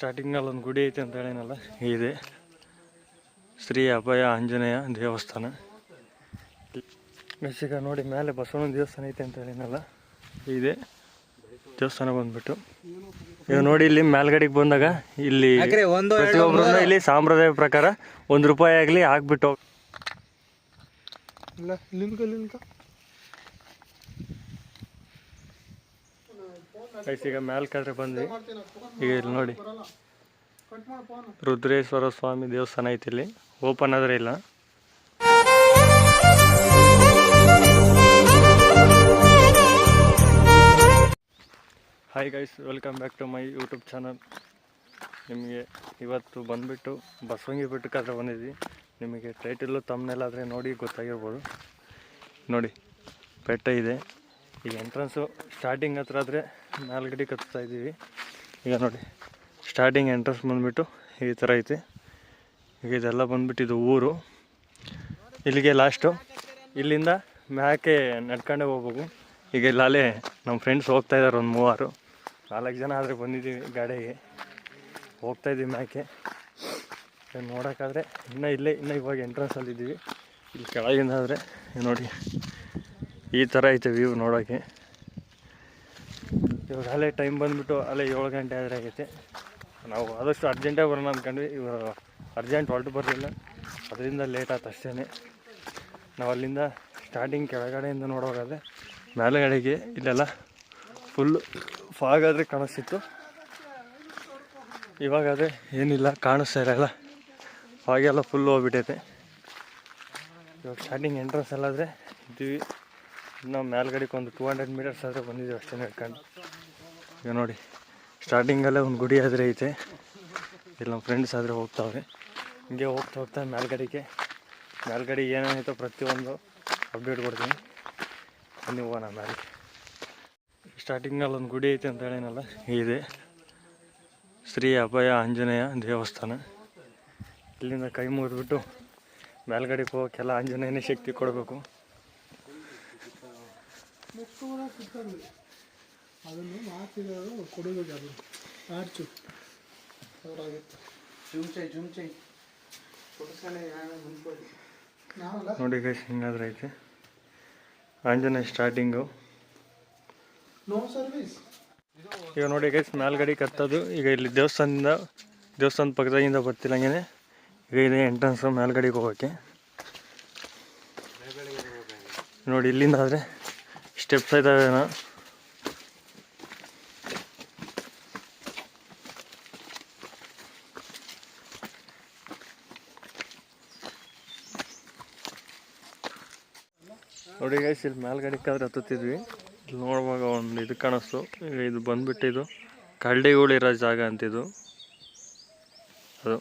ಸ್ಟಾರ್ಟಿಂಗಲ್ಲಿ ಒಂದು ಗುಡಿ ಐತೆ ಅಂತ ಹೇಳಿನಲ್ಲ? ಇದೆ. ಶ್ರೀ ಅಭಯ ಆಂಜನೇಯ ದೇವಸ್ಥಾನ. ಈಗ ನೋಡಿ ಮೇಲೆ ಬಸವಣ್ಣನ ದೇವಸ್ಥಾನ ಐತೆ ಅಂತ ಹೇಳಿನಲ್ಲ? ಇದೆ. ದೇವಸ್ಥಾನ ಬಂದ್ಬಿಟ್ಟು. ಈಗ ನೋಡಿ ಇಲ್ಲಿ ಮೇಲ್ಗಡೆಗೆ ಬಂದಾಗ ಇಲ್ಲಿ ಒಂದು ಪ್ರತಿಯೊಬ್ಬರು ಇಲ್ಲಿ ಸಾಂಪ್ರದಾಯ ಪ್ರಕಾರ ಒಂದು ರೂಪಾಯಿ ಆಗಲಿ ಹಾಕ್ಬಿಟ್ಟು ಇಲ್ಲ ನಿಲ್ಕ ನಿಲ್ಕ ಗೈಸ್ ಈಗ ಮೇಲ್ಕಡೆ ಬಂದ್ವಿ. ಈಗ ಇಲ್ಲಿ ನೋಡಿ. ರುದ್ರೇಶ್ವರ ಸ್ವಾಮಿ ದೇವಸ್ಥಾನ ಐತಿ ಇಲ್ಲಿ. ಓಪನ್ ಆದ್ರೆ ಇಲ್ಲ. Hi guys welcome back to my YouTube channel ನಿಮಗೆ ಇವತ್ತು ಬಂದುಬಿಟ್ಟು ಬಸವಂಗಿ ಬೆಟ್ಟಕ್ಕಾದ್ರೆ ಬಂದಿದ್ವಿ. ನಿಮಗೆ ಟೈಟಲ್ಲು ತಮ್ಮನೆಲ್ಲಾದರೆ ನೋಡಿ ಗೊತ್ತಾಗಿರ್ಬೋದು. ನೋಡಿ, ಬೆಟ್ಟ ಇದೆ. ಈಗ ಎಂಟ್ರೆನ್ಸು ಸ್ಟಾರ್ಟಿಂಗ್ ಹತ್ರ ಆದರೆ ಮೇಲ್ಗಡೆ ಕತ್ತಾ ಇದ್ದೀವಿ. ಈಗ ನೋಡಿ ಸ್ಟಾರ್ಟಿಂಗ್ ಎಂಟ್ರೆನ್ಸ್ ಬಂದುಬಿಟ್ಟು ಈ ಥರ ಐತೆ. ಈಗ ಇದೆಲ್ಲ ಬಂದುಬಿಟ್ಟು ಇದು ಊರು. ಇಲ್ಲಿಗೆ ಲಾಸ್ಟು ಇಲ್ಲಿಂದ ಮ್ಯಾಕೆ ನಡ್ಕೊಂಡೇ ಹೋಗ್ಬೇಕು. ಈಗ ಇಲ್ಲೇ ನಮ್ಮ ಫ್ರೆಂಡ್ಸ್ ಹೋಗ್ತಾ ಇದ್ದಾರೆ ಒಂದು ಮೂವರು. ನಾಲ್ಕು ಜನ ಆದರೆ ಬಂದಿದ್ದೀವಿ ಗಾಡಿಗೆ. ಹೋಗ್ತಾ ಇದ್ದೀವಿ ಮ್ಯಾಕೆ ನೋಡೋಕ್ಕಾದ್ರೆ ಇನ್ನೂ ಇಲ್ಲೇ, ಇನ್ನೂ ಇವಾಗ ಎಂಟ್ರೆನ್ಸಲ್ಲಿ ಇದ್ದೀವಿ ಇಲ್ಲಿ ಕೆಳಗಿಂದ ಆದರೆ ನೋಡಿ ಈ ಥರ ಐತೆ ವ್ಯೂ ನೋಡೋಕ್ಕೆ ಇವಾಗ ಅಲ್ಲೇ ಟೈಮ್ ಬಂದುಬಿಟ್ಟು ಅಲ್ಲೇ ಏಳು ಗಂಟೆ ಆದರೆ ಆಗೈತೆ. ನಾವು ಆದಷ್ಟು ಅರ್ಜೆಂಟಾಗಿ ಬರೋಣ ಅಂದ್ಕೊಂಡ್ವಿ ಇವಾಗ ಅರ್ಜೆಂಟ್ ಹೊರಟು ಬರಲಿಲ್ಲ. ಅದರಿಂದ ಲೇಟ್ ಆಯ್ತು ಅಷ್ಟೇ ನಾವು ಅಲ್ಲಿಂದ ಸ್ಟಾರ್ಟಿಂಗ್ ಕೆಳಗಡೆಯಿಂದ ನೋಡೋಗಾದ್ರೆ ಮೇಲುಗಡೆಗೆ ಇಲ್ಲೆಲ್ಲ ಫುಲ್ಲು ಫಾಗ್ ಆದರೆ ಕಾಣಿಸ್ತಿತ್ತು. ಇವಾಗಾದರೆ ಏನಿಲ್ಲ, ಕಾಣಿಸ್ತಾ ಇರಲ್ಲ. ಫಾಗೆಲ್ಲ ಫುಲ್ ಹೋಗ್ಬಿಟ್ಟೈತೆ. ಇವಾಗ ಸ್ಟಾರ್ಟಿಂಗ್ ಎಂಟ್ರೆನ್ಸ್ ಎಲ್ಲಾದರೆ ಇದ್ದೀವಿ. ಇನ್ನು ಮೇಲ್ಗಡೆಗೆ ಒಂದು ಟೂ ಹಂಡ್ರೆಡ್ ಮೀಟರ್ಸ್ ಆದರೆ ಬಂದಿದ್ದೀವಿ ಅಷ್ಟೇ ನಡ್ಕೊಂಡು. ಈಗ ನೋಡಿ ಸ್ಟಾರ್ಟಿಂಗಲ್ಲೇ ಒಂದು ಗುಡಿ ಆದರೆ ಐತೆ. ಇಲ್ಲಿ ನಮ್ಮ ಫ್ರೆಂಡ್ಸ್ ಆದರೆ ಹೋಗ್ತಾವ್ರೆ. ಹಿಂಗೆ ಹೋಗ್ತಾ ಹೋಗ್ತಾ ಮೇಲ್ಗಡೆಗೆ, ಮೇಲ್ಗಡೆ ಏನೇನೈತೋ ಪ್ರತಿಯೊಂದು ಅಪ್ಡೇಟ್ ಕೊಡ್ತೀನಿ. ಬನ್ನಿ ಹೋಗೋಣ ಮೇಲೆ ಸ್ಟಾರ್ಟಿಂಗಲ್ಲಿ ಒಂದು ಗುಡಿ ಐತೆ ಅಂತ ಹೇಳಿನಲ್ಲ ಇದೆ. ಶ್ರೀ ಅಭಯ ಆಂಜನೇಯ ದೇವಸ್ಥಾನ. ಇಲ್ಲಿಂದ ಕೈ ಮುಗಿದ್ಬಿಟ್ಟು ಮೇಲ್ಗಡೆಗೆ ಹೋಗೋಕ್ಕೆಲ್ಲ ಆಂಜನೇಯನೇ ಶಕ್ತಿ ಕೊಡಬೇಕು. ಅದನ್ನು ಮಾತಿರೋದು ಕೊಡಬೇಕು ಅದು. ಆಡ್ಚು ಅವರಾಗಿತ್ತು. ಜುಮ್ಚೈ ಜುಮ್ಚೈ ಕೊಡಿಸ್ಕೊಂಡೆ ನಾವಲ್ಲ. ನೋಡಿ ಗೈಸ್ ಹಿಂಗಾದ್ರೆ ಐತೆ. ಆಂಜನೇಯ ಸ್ಟಾರ್ಟಿಂಗು ನೋ ಸರ್ವಿಸ್ ಈಗ ನೋಡಿ ಗೈಸ್ ಮೇಲ್ಗಡೆ ಕತ್ತದು. ಈಗ ಇಲ್ಲಿ ದೇವಸ್ಥಾನದಿಂದ ದೇವಸ್ಥಾನದ ಪಕ್ಕದಾಗಿಂದ ಬರ್ತಿಲ್ಲ ಹಂಗೇನೆ. ಈಗ ಇದೆ ಎಂಟ್ರೆನ್ಸ್ ಮೇಲ್ಗಡೆಗೆ ಹೋಗೋಕ್ಕೆ ನೋಡಿ ಇಲ್ಲಿಂದ ಆದರೆ ಸ್ಟೆಪ್ಸ್ ಇದ್ದಾವೇನೋ ನೋಡಿ ಗೈಸ್ ಇಲ್ಲಿ ಮೇಲ್ಗಡೆಗಾದ್ರೆ ಹತ್ತುತ್ತಿದ್ವಿ. ಇಲ್ಲಿ ನೋಡುವಾಗ ಒಂದು ಇದು ಕಾಣಿಸ್ತು. ಈಗ ಇದು ಬಂದ್ಬಿಟ್ಟು ಇದು ಕರಡಿಗಳಿರೋ ಜಾಗ ಅಂತಿದ್ದು ಅದು.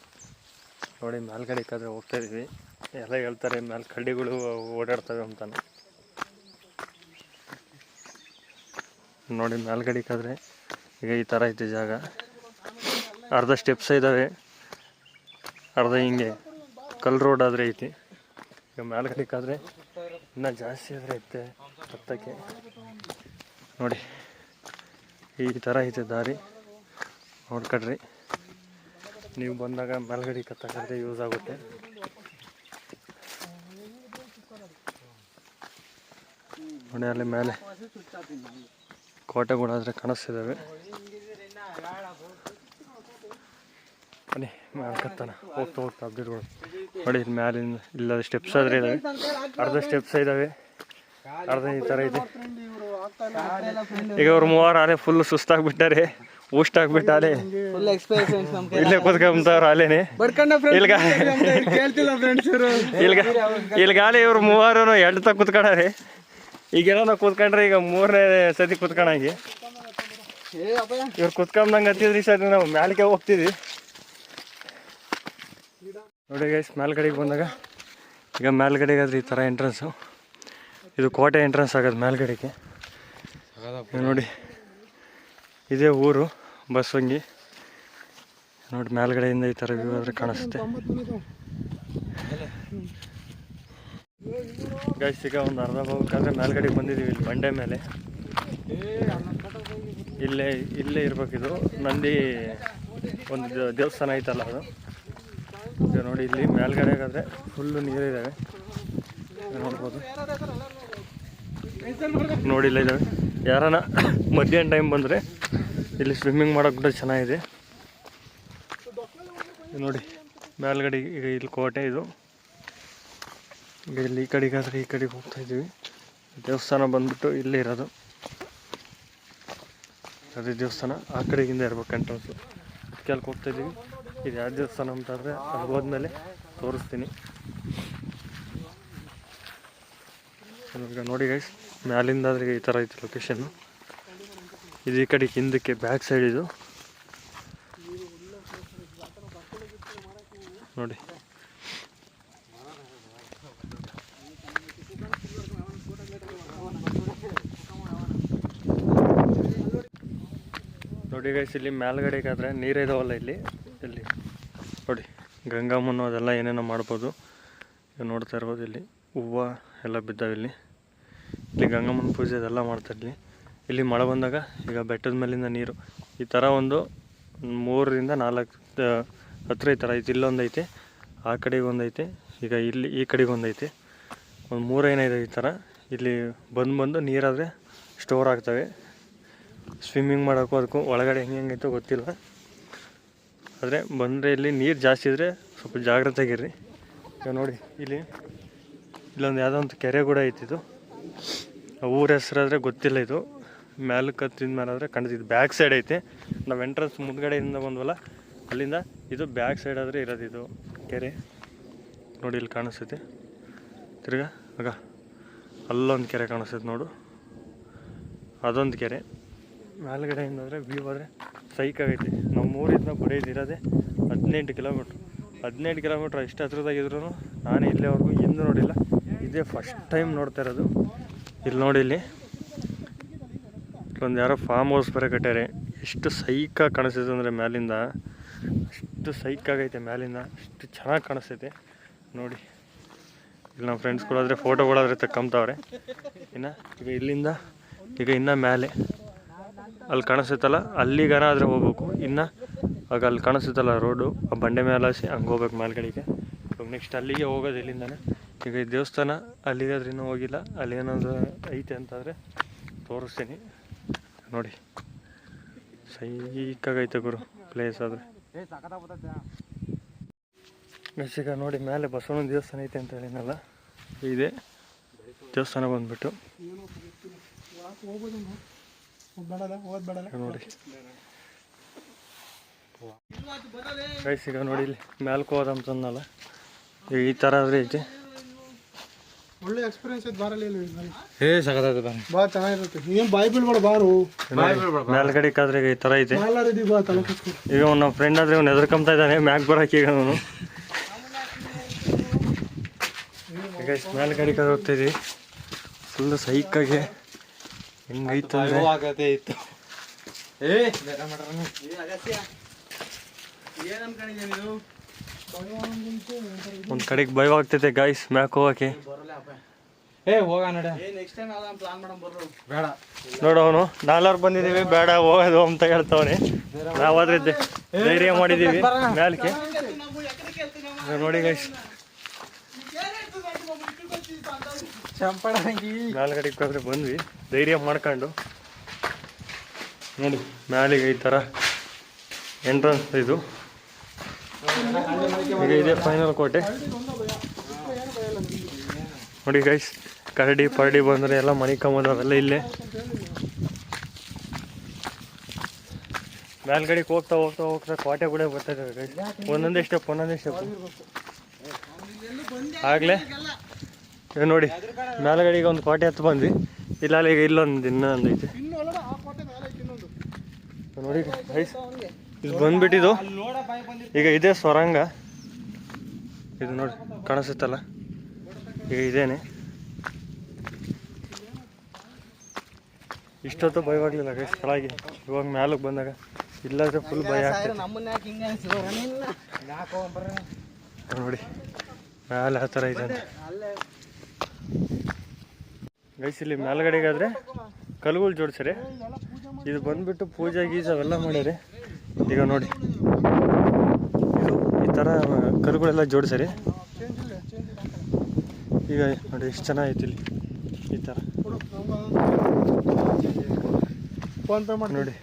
ನೋಡಿ ಮೇಲ್ಗಡೆಗಾದ್ರೆ ಹೋಗ್ತಾ ಇದೀವಿ. ಎಲ್ಲ ಹೇಳ್ತಾರೆ, ಮೇಲೆ ಕಳ್ಳಿಗಳು ಓಡಾಡ್ತವೆ ಅಂತಾನೆ. ನೋಡಿ, ಮೇಲ್ಗಡೆಗಾದ್ರೆ ಈಗ ಈ ಥರ ಐತೆ ಜಾಗ. ಅರ್ಧ ಸ್ಟೆಪ್ಸ್ ಇದ್ದಾವೆ ಅರ್ಧ ಹಿಂಗೆ ಕಲ್ ರೋಡ್ ಆದರೆ ಐತಿ. ಈಗ ಮೇಲ್ಗಡೆಗಾದ್ರೆ ಇನ್ನೂ ಜಾಸ್ತಿ ಆದರೆ ಐತೆ ಹತ್ತಕ್ಕೆ. ನೋಡಿ, ಈ ಥರ ಐತೆ ದಾರಿ. ನೋಡ್ಕೊಡ್ರಿ ನೀವು ಬಂದಾಗ ಮೇಲ್ಗಡೆ ಕತ್ತಕ್ಕಂತೆ ಯೂಸ್ ಆಗುತ್ತೆ. ನೋಡಿ, ಅಲ್ಲಿ ಮೇಲೆ. ಕೋಟೆಗಳಾದರೆ ಕಾಣಿಸ್ತಿದ್ದಾವೆ ಬನ್ನಿ ಮಾಡ್ಕತ್ತಾನ ಕತ್ತಾನ ಹೋಗ್ತಾ ಹೋಗ್ತಾ ಅಪ್ಡೇಟ್ಗಳು ನೋಡಿ ಇಲ್ಲಿ ಮ್ಯಾಲಿಂದ ಇಲ್ಲ ಸ್ಟೆಪ್ಸ್ ಆದರೆ ಇದ್ದಾವೆ ಅರ್ಧ ಸ್ಟೆಪ್ಸ್ ಇದ್ದಾವೆ ಅರ್ಧ ಈ ಥರ ಇದೆ. ಈಗ ಅವ್ರು ಮೂವರು ಆಲೆ ಫುಲ್ ಸುಸ್ತಾಗ್ಬಿಟ್ಟಾರೆ. ಊಸ್ಟ್ ಆಗ್ಬಿಟ್ಟಾಲೆ ಇಲ್ಲೇ ಕೂತ್ಕೊಂಬಂತವ್ರು ಆಲೇನೆ ಬಡ್ಕಂಡ ಇಲ್ಗ ಇಲ್ಗಾಲೆ ಇವ್ರು ಮೂವರು ಎರಡು ಕುತ್ಕೊಂಡಾರೆ ಕೂತ್ಕೊಂಡಾರೆ ಈಗೆಲ್ಲ ನಾವು ಕೂತ್ಕೊಂಡ್ರೆ ಈಗ ಮೂರನೇ ಸತಿ ಕೂತ್ಕೊಂಡಂಗೆ. ಇವ್ರು ಕುತ್ಕೊಂಬಂಗೆ ಹತ್ತಿದ್ರಿ ಸರಿ ನಾವು ಮ್ಯಾಲಿಗೆ ಹೋಗ್ತಿದ್ವಿ. ನೋಡಿ ಗೈಸ್ ಮೇಲ್ಗಡೆಗೆ ಬಂದಾಗ ಈಗ ಮ್ಯಾಲ್ಗಡೆಗೆ ಆದ್ರೆ ಈ ಥರ ಎಂಟ್ರೆನ್ಸು ಇದು ಕೋಟೆ ಎಂಟ್ರೆನ್ಸ್ ಆಗೋದು ಮೇಲ್ಗಡೆಗೆ. ನೋಡಿ ಇದೇ ಊರು ಬಸ್ವಂಗಿ ನೋಡಿ ಮೇಲ್ಗಡೆಯಿಂದ ಈ ಥರ ವ್ಯೂ ಆದರೆ ಕಾಣಿಸುತ್ತೆ. ಗೈಸ್ ಈಗ ಒಂದು ಅರ್ಧ ಹೋಗ್ಬೇಕಾದ್ರೆ ಮೇಲ್ಗಡೆಗೆ ಬಂದಿದ್ದೀವಿ ಇಲ್ಲಿ ಬಂಡೆ ಮೇಲೆ. ಇಲ್ಲೇ ಇಲ್ಲೇ ಇರಬೇಕಿದ್ರು ನಂದಿ ಒಂದು ದೇವಸ್ಥಾನ ಐತಲ್ಲ ಅದು. ನೋಡಿ ಇಲ್ಲಿ ಮೇಲ್ಗಡೆಗಾದ್ರೆ ಫುಲ್ಲು ನೀರಿದ್ದಾವೆ ನೋಡ್ಬೋದು. ನೋಡಿಲ್ಲ ಇದ್ದಾವೆ ಯಾರನ ಮಧ್ಯಾಹ್ನ ಟೈಮ್ ಬಂದರೆ ಇಲ್ಲಿ ಸ್ವಿಮ್ಮಿಂಗ್ ಮಾಡೋಕೆ ಕೂಡ ಚೆನ್ನಾಗಿದೆ. ನೋಡಿ, ಮೇಲ್ಗಡೆ ಈಗ ಇಲ್ಲಿ ಕೋಟೆ ಇದು. ಇಲ್ಲಿ ಈ ಕಡೆಗಾದ್ರೆ ಈ ಕಡೆಗೆ ಹೋಗ್ತಾ ಇದ್ದೀವಿ. ದೇವಸ್ಥಾನ ಬಂದ್ಬಿಟ್ಟು ಇಲ್ಲೇ ಇರೋದು. ಅದೇ ದೇವಸ್ಥಾನ. ಆ ಕಡೆಗಿಂದ ಇರ್ಬೇಕು ಎಂಟ್ರೆನ್ಸು ಅದಕ್ಕೆ ಅಲ್ಲಿ ಹೋಗ್ತಾ ಇದ್ದೀವಿ. ಇದು ಯಾವ ದೇವಸ್ಥಾನ ಅಂತಂದರೆ ಅಲ್ಲಿ ಹೋದ್ಮೇಲೆ ತೋರಿಸ್ತೀನಿ. ನೋಡಿ ಗೈಸ್ ಮ್ಯಾಲಿಂದಾದ್ರೆ ಈ ಥರ ಐತೆ ಲೊಕೇಶನ್ನು ಇದು ಈ ಕಡೆ ಹಿಂದಕ್ಕೆ ಬ್ಯಾಕ್ ಸೈಡ್ ಇದು. ನೋಡಿ. ನೋಡಿ ಗೈಸ್ ಇಲ್ಲಿ ಮೇಲ್ಗಡೆಗಾದ್ರೆ ನೀರು ಇದಾವಲ್ಲ ಇಲ್ಲಿ. ಇಲ್ಲಿ ನೋಡಿ, ಗಂಗಾಮನ್ನು ಅದೆಲ್ಲ ಏನೇನೋ ಮಾಡ್ಬೋದು. ನೋಡ್ತಾ ಇರ್ಬೋದು ಇಲ್ಲಿ. ಹೂವು ಎಲ್ಲ ಬಿದ್ದಾವೆ ಇಲ್ಲಿ. ಇಲ್ಲಿ ಗಂಗಮ್ಮನ ಪೂಜೆ ಅದೆಲ್ಲ ಮಾಡ್ತಾರೆ ಇಲ್ಲಿ ಇಲ್ಲಿ ಮಳೆ ಬಂದಾಗ ಈಗ ಬೆಟ್ಟದ ಮೇಲಿಂದ ನೀರು. ಈ ಥರ ಒಂದು ಮೂರರಿಂದ ನಾಲ್ಕು ಹತ್ರ ಈ ಥರ ಐತೆ. ಇಲ್ಲೊಂದು ಐತೆ, ಆ ಕಡೆಗೆ ಒಂದು ಐತೆ. ಈಗ ಇಲ್ಲಿ ಈ ಕಡೆಗೆ ಒಂದು ಒಂದು ಮೂರೇನೈದು ಈ ಥರ ಇಲ್ಲಿ ಬಂದು ಬಂದು ನೀರಾದರೆ ಸ್ಟೋರ್ ಆಗ್ತವೆ. ಸ್ವಿಮ್ಮಿಂಗ್ ಮಾಡೋಕ್ಕೂ ಅದಕ್ಕೂ ಒಳಗಡೆ ಹೆಂಗೆ ಹೆಂಗೈತೋ ಗೊತ್ತಿಲ್ಲ. ಆದರೆ ಬಂದರೆ ಇಲ್ಲಿ ನೀರು ಜಾಸ್ತಿ ಇದ್ದರೆ ಸ್ವಲ್ಪ ಜಾಗ್ರತೆಯಾಗಿರ್ರಿ ಈಗ ನೋಡಿ, ಇಲ್ಲಿ ಇಲ್ಲೊಂದು ಯಾವುದೋ ಒಂದು ಕೆರೆ ಕೂಡ ಆ ಊರ ಹೆಸರಾದರೆ ಗೊತ್ತಿಲ್ಲ ಇದು. ಮ್ಯಾಲಕ್ಕೆ ಕತ್ತಿದ ಮೇಲೆ ಆದರೆ ಕಂಡಿದ್ದು ಬ್ಯಾಕ್ ಸೈಡ್ ಐತೆ. ನಾವು ಎಂಟ್ರೆನ್ಸ್ ಮುಂದ್ಗಡೆಯಿಂದ ಬಂದ್ವಲ್ಲ, ಅಲ್ಲಿಂದ ಇದು ಬ್ಯಾಕ್ ಸೈಡ್ ಆದರೆ ಇರೋದು ಇದು ಕೆರೆ. ನೋಡಿ ಇಲ್ಲಿ ಕಾಣಿಸ್ತೈತೆ. ತಿರ್ಗಾ, ಆಗ ಅಲ್ಲೊಂದು ಕೆರೆ ಕಾಣಿಸ್ತೈತೆ ನೋಡು. ಅದೊಂದು ಕೆರೆ. ಮೇಲ್ಗಡೆಯಿಂದ ಅಂದರೆ ವ್ಯೂ ಆದರೆ ಸೈಕ್ ಆಗೈತಿ. ನಮ್ಮ ಊರಿಂದ ಹದಿನೆಂಟು ಕಿಲೋಮೀಟ್ರ್ ಹದಿನೆಂಟು ಕಿಲೋಮೀಟ್ರ್ ಎಷ್ಟು ಹತ್ರದಾಗಿದ್ರು ನಾನು ಇಲ್ಲಿವರೆಗೂ ಹಿಂದೆ ನೋಡಿಲ್ಲ. ಇದೇ ಫಸ್ಟ್ ಟೈಮ್ ನೋಡ್ತಾ ಇರೋದು. ಇಲ್ಲಿ ನೋಡಿ ಇಲ್ಲಿ. ಒಂದು ಯಾರೋ ಫಾರ್ಮ್ ಹೌಸ್ ಬೇರೆ ಕಟ್ಟಾರೆ ಎಷ್ಟು ಸೈಕಾಗಿ ಕಾಣಿಸ್ತೈತೆ ಅಂದರೆ ಮೇಲಿಂದ ಅಷ್ಟು ಸೈಕ್ ಆಗೈತೆ ಮ್ಯಾಲಿಂದ. ಅಷ್ಟು ಚೆನ್ನಾಗಿ ಕಾಣಿಸ್ತೈತೆ. ನೋಡಿ. ಇಲ್ಲಿ ನಮ್ಮ ಫ್ರೆಂಡ್ಸ್ಗಳಾದರೆ ಫೋಟೋಗಳಾದರೆ ತಕ್ಕಂತವ್ರೆ ಇನ್ನು ಈಗ ಇಲ್ಲಿಂದ ಈಗ ಇನ್ನೂ ಮೇಲೆ ಅಲ್ಲಿ ಕಾಣಿಸುತ್ತಲ್ಲ ಅಲ್ಲಿಗಾನ ಆದರೆ ಹೋಗ್ಬೇಕು. ಇನ್ನು ಆಗ ಅಲ್ಲಿ ಕಾಣಿಸುತ್ತಲ್ಲ ರೋಡು ಆ ಬಂಡೆ ಮೇಲೆ ಹಾಸಿ, ಹಂಗೆ ಹೋಗ್ಬೇಕು ಮೇಲ್ಗಡೆಗೆ ಇವಾಗ ನೆಕ್ಸ್ಟ್ ಅಲ್ಲಿಗೆ ಹೋಗೋದು ಇಲ್ಲಿಂದಾನೆ. ಈಗ ಈ ದೇವಸ್ಥಾನ ಅಲ್ಲಿಗಾದ್ರೆ ಇನ್ನೂ ಹೋಗಿಲ್ಲ. ಅಲ್ಲಿ ಏನಾದರೂ ಐತೆ ಅಂತಂದರೆ ತೋರಿಸ್ತೀನಿ. ನೋಡಿ. ಸೈಕಾಗೈತೆ ಗುರು ಪ್ಲೇಸ್ ಆದರೆ. ಈಗ ನೋಡಿ, ಮೇಲೆ ಬಸವನ ದೇವಸ್ಥಾನ ಐತೆ ಅಂತ ಹೇಳಿನಲ್ಲ ಇದೆ. ದೇವಸ್ಥಾನ ಬಂದ್ಬಿಟ್ಟು. ನೋಡಿ. ಗೈಸ್ ಈಗ ನೋಡಿ ಇಲ್ಲಿ ಮ್ಯಾಲ್ಕ್ ಹೋದಂತಂದಲ್ಲ ಈಗ ಈ ಥರ ಆದ್ರೆ ಐತೆ. ಒಳ್ಳೆ ಎಕ್ಸ್ಪೀರಿಯನ್ಸ್ ಐತೆ ಬಾರಲ್ಲಿ ಇಲ್ಲಿ ಏ ಸಖತ್ತಾಯ್ತು ಬನ್ನಿ ಬಾ ಚೆನ್ನಾಗಿರುತ್ತೆ. ಏನ್ ಬಾಯ್ ಬೀಳ್ಬೇಡ ಬಾರು? ಮೇಲ್ಗಡೆ ಕಾದ್ರೆ ಈ ಥರ ಐತೆ. ಈಗ ಅವ್ನು ನಮ್ಮ ಫ್ರೆಂಡ್ ಆದ್ರೆ ಅವ್ನು ಎದ್ರಕೊಂತ ಇದ್ದಾನೆ ಮ್ಯಾಕ್ ಬರಕ್ಕೆ ಈಗ ಅವನು. ಈಗ ಮೇಲ್ಗಡೆ ಕಾದ್ರೆ ಹೋಗ್ತಿದ್ವಿ ಫುಲ್ ಸೈಕಾಗಿ ಹೆಂಗೈತೆ ಅಂದ್ರೆ? ಇತ್ತು. ಏ ಬೇರೆ ಮಾಡ್ರಣ್ಣ. ಏನ್ ಅನ್ಕೊಂಡಿದ್ಯಾ ನೀನು? ಒಂದು ಕಡೆಗೆ ಭಯವಾಗ್ತೈತೆ ಗಾಯ್ಸ್ ಮ್ಯಾಕ್ ಹೋಗಕ್ಕೆ. ಏ ಹೋಗ ನಡ. ಏ ಬೇಡ. ನೋಡು ಅವನು ನಾಲ್ವರು ಬಂದಿದ್ದೀವಿ ಬೇಡ ಹೋಗೋದು ಅಂತ ಹೇಳ್ತಾವನೆ. ನಾವಾದ್ರೆ ಧೈರ್ಯ ಮಾಡಿದೀವಿ ಮ್ಯಾಲ್ಕೆ. ನೋಡಿ ಗೈಸ್ ಮೇಲ್ಗಡೆಗೆ ಹೋದ್ರೆ ಬಂದ್ವಿ. ಧೈರ್ಯ ಮಾಡ್ಕೊಂಡು. ನೋಡಿ, ಮ್ಯಾಲಿಗೆ ಈ ಥರ ಎಂಟ್ರನ್ಸ್ ಇದು. ಇದೆ ಫೈನಲ್ ಕೋಟೆ. ನೋಡಿ ಗೈಸ್ ಕರಡಿ, ಪರಡಿ ಬಂದರೆ ಎಲ್ಲ ಮನೆ ಕಮ್ಮೋದು ಅವೆಲ್ಲ ಇಲ್ಲೇ. ಮೇಲ್ಗಡೆಗೆ ಹೋಗ್ತಾ ಹೋಗ್ತಾ ಹೋಗ್ತಾ ಕೋಟೆ ಕೂಡ ಬರ್ತಾ ಇದ್ದಾರೆ ಗೈಸ್ ಒಂದೊಂದೇ ಸ್ಟೆಪ್ ಒಂದೊಂದೇ ಸ್ಟೆಪ್ ಆಗಲೇ ಈಗ ನೋಡಿ ಈಗ ಒಂದು ಕೋಟೆ ಹತ್ತು ಬಂದ್ವಿ. ಇಲ್ಲ ಅಲ್ಲಿ ಈಗ ಇಲ್ಲೊಂದು ಇನ್ನೊಂದು ಐತೆ. ನೋಡಿ ಗೈಸ್ ಇದು ಬಂದ್ಬಿಟ್ಟಿದ್ದು. ಈಗ ಇದೇ ಸ್ವರಂಗ. ಇದು ನೋಡಿ ಕಾಣಿಸುತ್ತಲ್ಲ? ಈಗ ಇದೇನೆ. ಇಷ್ಟೊತ್ತು ಭಯವಾಗ್ಲಿಲ್ಲ ಗೈಸ್ ಕೆಳಗೆ. ಇವಾಗ ಮ್ಯಾಲಕ್ಕೆ ಬಂದಾಗ ಇಲ್ಲಾದ್ರೆ ಫುಲ್ ಭಯ ನೋಡಿ ಮ್ಯಾಲೆ ಆ ಥರ ಇದೆ ಅಂತ. ಗೈಸ್ ಇಲ್ಲಿ ಮೇಲ್ಗಡೆಗಾದ್ರೆ ಕಲ್ಗಳು ಜೋಡಿಸ್ರಿ. ಇದು ಬಂದ್ಬಿಟ್ಟು ಪೂಜೆ ಗೀಜೆ ಅವೆಲ್ಲ ಮಾಡ್ಯಾರೆ ಈಗ ನೋಡಿ. ಇದು ಈ ಥರ ಕಲ್ಲುಗಳೆಲ್ಲ ಜೋಡಿಸ್ರಿ. ಈಗ ನೋಡಿ ಎಷ್ಟು ಚೆನ್ನಾಗೈತಿ ಇಲ್ಲಿ. ಈ ಥರ ನೋಡಿ.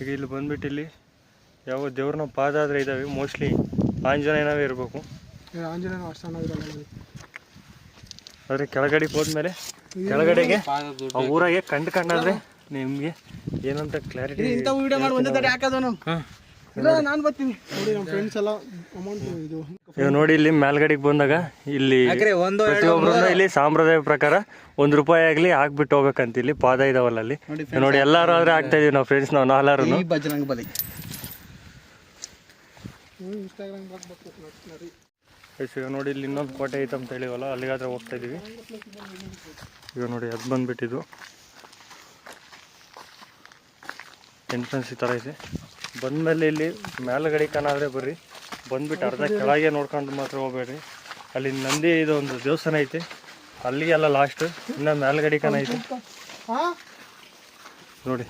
ಈಗ ಇಲ್ಲಿ ಬಂದ್ಬಿಟ್ಟು ಇಲ್ಲಿ ಯಾವ ದೇವ್ರನ್ನ ಪಾದ ಆದರೆ ಇದ್ದಾವೆ ಮೋಸ್ಟ್ಲಿ ಆಂಜನೇಯನವೇ ಇರಬೇಕು. ಆಂಜನೇಯ ಅಷ್ಟು ಆದರೆ ಕೆಳಗಡೆಗೆ ಹೋದ್ಮೇಲೆ ಕೆಳಗಡೆಗೆ? ಆ ಊರಾಗೆ ಕಂಡು ಕಂಡಾದ್ರೆ ನಿಮಗೆ ಏನಂತ ಕ್ಲಾರಿಟಿ ಇಂಥ ವಿಡಿಯೋ ಮಾಡಿ ಒಂದೇ ತಡೆ ಹಾಕೋದನು ಹಾಂ. ಇಲ್ಲ ನಾನು ಬರ್ತೀನಿ. ನೋಡಿ ನಮ್ಮ ಫ್ರೆಂಡ್ಸ್ ಎಲ್ಲ ಅಮೌಂಟ್ ಇದು. ಈಗ ನೋಡಿ ಇಲ್ಲಿ ಮೇಲ್ಗಡೆಗೆ ಬಂದಾಗ ಇಲ್ಲಿ ಪ್ರತಿಯೊಬ್ಬರು ಇಲ್ಲಿ ಸಾಂಪ್ರದಾಯ ಪ್ರಕಾರ ಒಂದು ರೂಪಾಯಿ ಆಗಲಿ ಹಾಕ್ಬಿಟ್ಟು ಹೋಗ್ಬೇಕಂತ ಇಲ್ಲಿ ಪಾದ ಇದಾವಲ್ಲ ಅಲ್ಲಿ. ನೋಡಿ ಎಲ್ಲಾರು ಆದ್ರೆ ಆಗ್ತಾ ಇದೀವಿ ನಾವು ಫ್ರೆಂಡ್ಸ್ ನಾವು ನಾಲ್ಕಾರು ಈ ಬಜರಂಗ ಬಲಿ. ಇನ್ಸ್ಟಾಗ್ರಾಮ್ ಹಾಕ್ಬೇಕು ನೋಡಿ ಈಗ ನೋಡಿ ಇಲ್ಲಿ ಇನ್ನೊಂದು ಕೋಟೆ ಐತೆ ಅಂತ ಹೇಳಿವಲ್ಲ ಅಲ್ಲಿಗಾದ್ರೆ ಹೋಗ್ತಾ ಇದೀವಿ. ಈಗ ನೋಡಿ ಅದು ಬಂದ್ಬಿಟ್ಟಿದ್ದು. ಎಂಟ್ರೆನ್ಸ್ ಈ ಥರ ಇದೆ. ಬಂದಮೇಲೆ ಇಲ್ಲಿ ಮೇಲ್ಗಡೆ ಕಾಣಾದ್ರೆ ಬರ್ರಿ. ಬಂದ್ಬಿಟ್ಟು ಅರ್ಧ ಕೆಳಗೆ ನೋಡ್ಕೊಂಡು ಮಾತ್ರ ಹೋಗ್ಬೇಡ್ರಿ. ಅಲ್ಲಿ ನಂದಿ ಇದು ಒಂದು ದೇವಸ್ಥಾನ ಐತೆ. ಅಲ್ಲಿಗೆಲ್ಲ ಲಾಸ್ಟ್ ಇನ್ನು ಮೇಲ್ಗಡೆ ಕಾಣ ಐತೆ. ನೋಡಿ.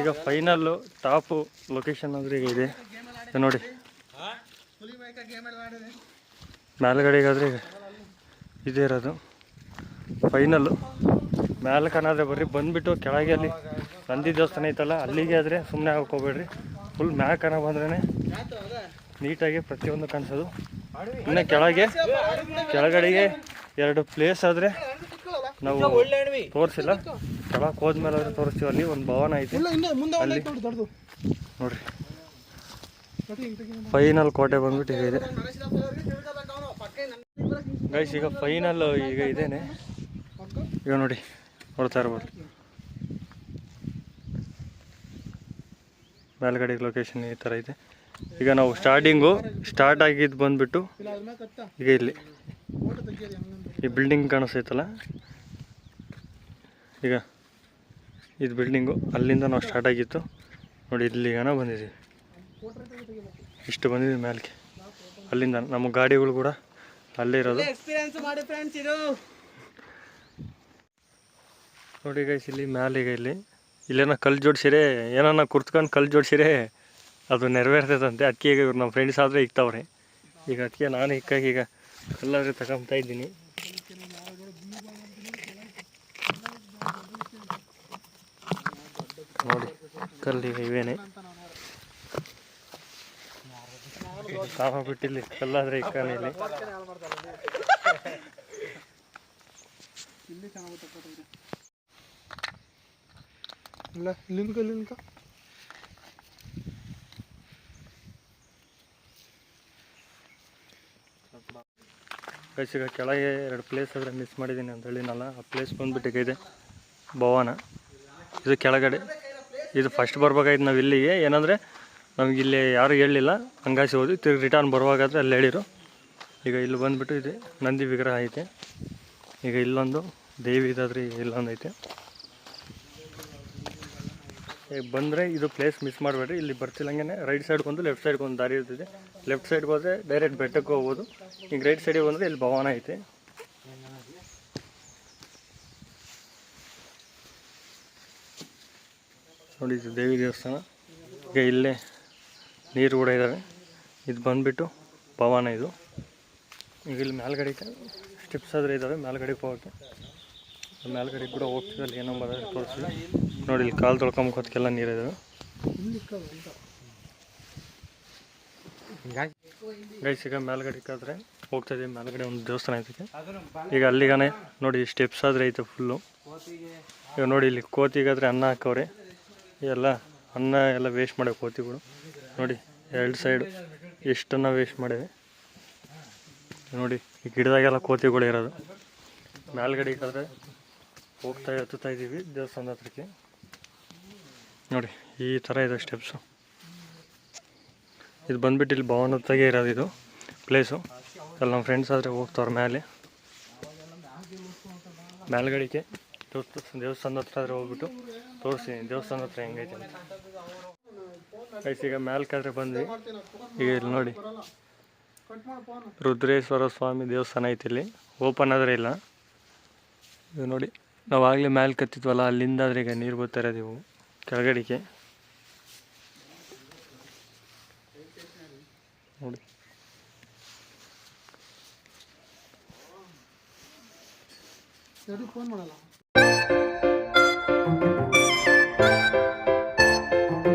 ಈಗ ಫೈನಲ್ಲು ಟಾಪು ಲೊಕೇಶನ್ ಅಂದ್ರೆ ಈಗ ಇದು. ನೋಡಿ. ಮೇಲ್ಗಡೆಗಾದ್ರೆ ಇದೇ ಇರೋದು. ಫೈನಲ್ಲು ಕಾಣಾದ್ರೆ ಬರ್ರಿ ಬಂದ್ಬಿಟ್ಟು ಕೆಳಗೆ ಅಲ್ಲಿ ನಂದಿ ದೇವಸ್ಥಾನ ಐತಲ್ಲ ಅಲ್ಲಿಗೆ ಆದರೆ ಸುಮ್ಮನೆ ಹೋಗ್ಬೇಡ್ರಿ. ಫುಲ್ ಮ್ಯಾಕನ ಬಂದ್ರೇ ನೀಟಾಗಿ ಪ್ರತಿಯೊಂದು ಕಾಣಿಸೋದು. ಇನ್ನು ಕೆಳಗೆ ಕೆಳಗಡೆಗೆ ಎರಡು ಪ್ಲೇಸ್ ಆದರೆ ನಾವು ತೋರಿಸಿಲ್ಲ. ಕೆಳಗೆ ಹೋದ್ಮೇಲೆ ಆದ್ರೆ ತೋರಿಸ್ತೀವಿ ಅಲ್ಲಿ ಒಂದು ಭವನ ಐತಿ. ಅಲ್ಲಿ ನೋಡ್ರಿ. ಫೈನಲ್ ಕೋಟೆ ಬಂದ್ಬಿಟ್ಟು ಈಗ ಇದೆ. ಗೈಸ್ ಈಗ ಫೈನಲ್ ಈಗ ಇದೇನೆ. ಈಗ ನೋಡಿ, ನೋಡ್ತಾ ಇರ್ಬೋದು. ಮೇಲ್ಗಡೆ ಲೊಕೇಶನ್ ಈ ಥರ ಇದೆ. ಈಗ ನಾವು ಸ್ಟಾರ್ಟಿಂಗು ಸ್ಟಾರ್ಟ್ ಆಗಿದ್ದು ಬಂದ್ಬಿಟ್ಟು ಈಗ ಇಲ್ಲಿ ಈ ಬಿಲ್ಡಿಂಗ್ ಕಾಣಿಸ್ತೈತಲ್ಲ? ಈಗ ಇದು ಬಿಲ್ಡಿಂಗು ಅಲ್ಲಿಂದ ನಾವು ಸ್ಟಾರ್ಟ್ ಆಗಿತ್ತು. ನೋಡಿ, ಇಲ್ಲಿಗನ ಬಂದಿದ್ದೀವಿ. ಇಷ್ಟು ಬಂದಿದೆ ಮೇಲ್ಗೆ ಅಲ್ಲಿಂದ ನಮ್ಮ ಗಾಡಿಗಳು ಕೂಡ ಅಲ್ಲೇ ಇರೋದು. ಎಕ್ಸ್ಪೀರಿಯನ್ಸ್ ಮಾಡಿ ಫ್ರೆಂಡ್ಸ್ ಇದು. ನೋಡಿ ಗೈಸ್ ಇಲ್ಲಿ ಮ್ಯಾಲೀಗ ಇಲ್ಲಿ. ಇಲ್ಲೇನೋ ಕಲ್ಲು ಜೋಡಿಸಿರೆ ಏನನ್ನ ಕುರ್ತ್ಕೊಂಡು ಕಲ್ಲು ಜೋಡಿಸಿರೆ ಅದು ನೆರವೇರ್ತದಂತೆ ಅದಕ್ಕೆ ಈಗ ಇವ್ರು ನಮ್ಮ ಫ್ರೆಂಡ್ಸ್ ಆದರೆ ಇಕ್ತಾವ್ರಿ. ಈಗ ಅದಕ್ಕೆ ನಾನು ಇಕ್ಕಾಗಿ ಈಗ ಕಲ್ಲಾದ್ರೆ ತಗೊಂತಾ ಇದ್ದೀನಿ. ನೋಡಿ ಕಲ್ಲಿಗೆ ಇವೇನೆ. ಕಾಮ ಬಿಟ್ಟಿಲ್ಲಿ ಕಲ್ಲಾದ್ರೆ ಇಕ್ಕಾನೆ ಇಲ್ಲಿ ಇಲ್ಲಿ ಇಲ್ಲಿಂದ ಇಲ್ಲಿಂದ ಗೈಸ್ ಈಗ ಕೆಳಗೆ ಎರಡು ಪ್ಲೇಸ್ ಆದರೆ ಮಿಸ್ ಮಾಡಿದ್ದೀನಿ ಅಂತ ಹೇಳಿನಲ್ಲ ಆ ಪ್ಲೇಸ್ ಬಂದ್ಬಿಟ್ಟು ಇದೆ ಭವನ. ಇದು ಕೆಳಗಡೆ. ಇದು ಫಸ್ಟ್ ಬರ್ಬೇಕಾಯ್ತು ನಾವು ಇಲ್ಲಿಗೆ ಏನಂದರೆ ನಮ್ಗೆ ಇಲ್ಲಿ ಯಾರು ಹೇಳಲಿಲ್ಲ ಹಂಗಾಸಿ ಹೋದ್ವಿ ತಿರ್ಗಿ ರಿಟರ್ನ್ ಬರುವಾಗಾದ್ರೆ ಅಲ್ಲಿ ಹೇಳಿರು. ಈಗ ಇಲ್ಲಿ ಬಂದುಬಿಟ್ಟು ಇದೆ. ನಂದಿ ವಿಗ್ರಹ ಐತೆ. ಈಗ ಇಲ್ಲೊಂದು ದೇವಿ ಇದಾದ್ರಿ, ಇಲ್ಲೊಂದು ಐತೆ. ಈಗ ಬಂದರೆ ಇದು ಪ್ಲೇಸ್ ಮಿಸ್ ಮಾಡಬೇಡ್ರಿ. ಇಲ್ಲಿ ಬರ್ತಿಲ್ಲಂಗೆ ರೈಟ್ ಸೈಡ್ಗೆ ಒಂದು ಲೆಫ್ಟ್ ಸೈಡ್ಗೆ ಒಂದು ದಾರಿ ಇರ್ತಿದೆ. ಲೆಫ್ಟ್ ಸೈಡ್ಗೆ ಹೋದರೆ ಡೈರೆಕ್ಟ್ ಬೆಟ್ಟಕ್ಕೆ ಹೋಗ್ಬೋದು. ಈಗ ರೈಟ್ ಸೈಡಿಗೆ ಬಂದರೆ ಇಲ್ಲಿ ಭವನ ಐತೆ. ನೋಡಿ, ಇದು ದೇವಿ ದೇವಸ್ಥಾನ. ಈಗ ಇಲ್ಲೇ ನೀರು ಕೂಡ ಇದ್ದಾವೆ ಇದು ಬಂದುಬಿಟ್ಟು ಪವನ ಇದು. ಈಗ ಇಲ್ಲಿ ಮೇಲ್ಗಡೆ ಸ್ಟೆಪ್ಸ್ ಆದರೆ ಇದ್ದಾವೆ ಮೇಲ್ಗಡೆಗೆ ಹೋಗೋಕ್ಕೆ. ಮೇಲ್ಗಡೆ ಕೂಡ ಹೋಗ್ತಿದ್ದೆ ಅಲ್ಲಿ ಏನೋ ಬರೋದು ತೋರಿಸಿದೆ. ನೋಡಿ, ಇಲ್ಲಿ ಕಾಲು ತೊಳ್ಕೊಂಬಕೋದಕ್ಕೆಲ್ಲ ನೀರಿದ್ದಾವೆ ಗೈಸ್ ಈಗ ಮೇಲ್ಗಡೆಗಾದ್ರೆ ಹೋಗ್ತಾ ಇದ್ದೀವಿ ಮೇಲ್ಗಡೆ ಒಂದು ದೇವಸ್ಥಾನ ಐತೆ ಈಗ ಅಲ್ಲಿಗಾನೆ ನೋಡಿ ಸ್ಟೆಪ್ಸ್ ಆದರೆ ಐತೆ ಫುಲ್ಲು ಈಗ ನೋಡಿ, ಇಲ್ಲಿ ಕೋತಿಗಾದ್ರೆ ಅನ್ನ ಹಾಕವ್ರೆ. ಎಲ್ಲ ಅನ್ನ ಎಲ್ಲ ವೇಸ್ಟ್ ಮಾಡೋ ಕೋತಿಗಳು. ನೋಡಿ, ಎರಡು ಸೈಡ್ ಎಷ್ಟನ್ನು ವೇಸ್ಟ್ ಮಾಡಿವೆ ನೋಡಿ, ಈ ಗಿಡದಾಗೆಲ್ಲ ಕೋತಿಗಳು ಇರೋದು. ಮೇಲ್ಗಡೆಗಾದ್ರೆ ಹೋಗ್ತಾ ಹತ್ತುತ್ತಾ ಇದ್ದೀವಿ, ದೇವಸ್ಥಾನದ ಹತ್ರಕ್ಕೆ. ನೋಡಿ, ಈ ಥರ ಇದೆ ಸ್ಟೆಪ್ಸು ಇದು ಬಂದ್ಬಿಟ್ಟು ಇಲ್ಲಿ ಭವನದಾಗೆ ಇರೋದು ಇದು ಪ್ಲೇಸು ಅಲ್ಲಿ ನಮ್ಮ ಫ್ರೆಂಡ್ಸ್ ಆದರೆ ಹೋಗ್ತಾವ್ರೆ ಮೇಲೆ. ಮೇಲ್ಗಡೆಗೆ ದೇವಸ್ಥಾನ ದೇವಸ್ಥಾನದ ಹತ್ರ ಆದರೆ ಹೋಗ್ಬಿಟ್ಟು ತೋರಿಸಿ, ದೇವಸ್ಥಾನದ ಹತ್ರ ಹೆಂಗೈತೆ ಅಂತ. ಈಗ ಮ್ಯಾಲ್ ಬಂದ್ವಿ. ಈಗ ಇಲ್ಲಿ ನೋಡಿ. ರುದ್ರೇಶ್ವರ ಸ್ವಾಮಿ ದೇವಸ್ಥಾನ ಐತಿ ಇಲ್ಲಿ. ಓಪನ್ ಆದರೆ ಇಲ್ಲ. ಇದು ನೋಡಿ. ನಾವು ಆಗಲೇ ಮ್ಯಾಲೆ ಕತ್ತಿದ್ವಲ್ಲ ಅಲ್ಲಿಂದಾದ್ರೆ ಈಗ ನೀರು ಬರ್ತಾ ಇರೋದು ಕೆಳಗಡಿಕೆ ನೋಡಿ. ಫೋನ್ ಮಾಡಲ್ಲ?